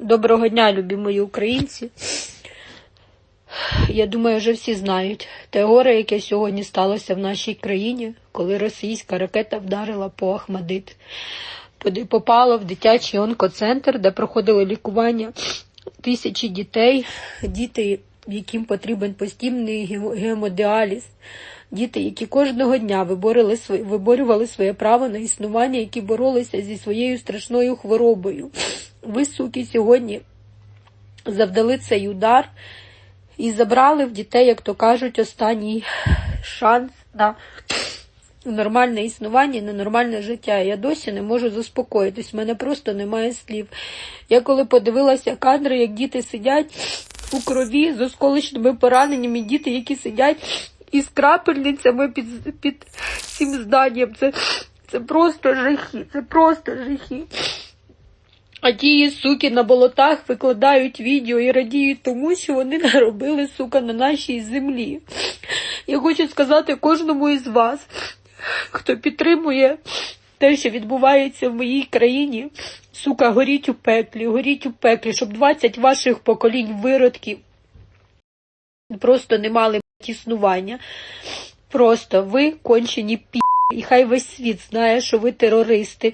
Доброго дня, любі мої українці. Я думаю, вже всі знають те горе, яке сьогодні сталося в нашій країні, коли російська ракета вдарила по Ахмадит. Туди попало в дитячий онкоцентр, де проходили лікування тисячі дітей, діти, яким потрібен постійний гемодіаліз, діти, які кожного дня виборювали своє, виборювали своє право на існування, які боролися зі своєю страшною хворобою. Ви, суки, сьогодні завдали цей удар і забрали в дітей, як то кажуть, останній шанс на нормальне існування, на нормальне життя. Я досі не можу заспокоїтись, в мене просто немає слів. Я коли подивилася кадри, як діти сидять у крові з осколочними пораненнями, діти, які сидять із крапельницями під, під цим зданням, це, це просто жахи, це просто жахи. А ті суки на болотах викладають відео і радіють тому, що вони наробили, сука, на нашій землі. Я хочу сказати кожному із вас, хто підтримує те, що відбувається в моїй країні, сука, горіть у пеклі, горіть у пеклі, щоб 20 ваших поколінь виродків просто не мали існування. Просто ви кончені пі. І хай весь світ знає, що ви терористи.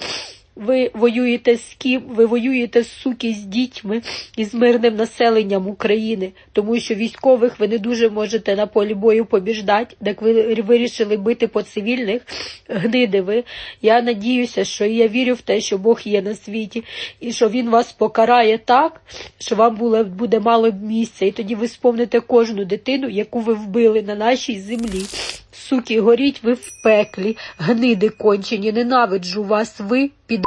Ви воюєте з ким? Ви воюєте суки з дітьми і з мирним населенням України, тому що військових ви не дуже можете на полі бою побіждати, так ви вирішили бити по цивільних гниди ви. Я надіюся, що я вірю в те, що Бог є на світі, і що Він вас покарає так, що вам буде мало місця, і тоді ви спомните кожну дитину, яку ви вбили на нашій землі. Суки, горіть ви в пеклі, гниди кончені, ненавиджу вас, ви під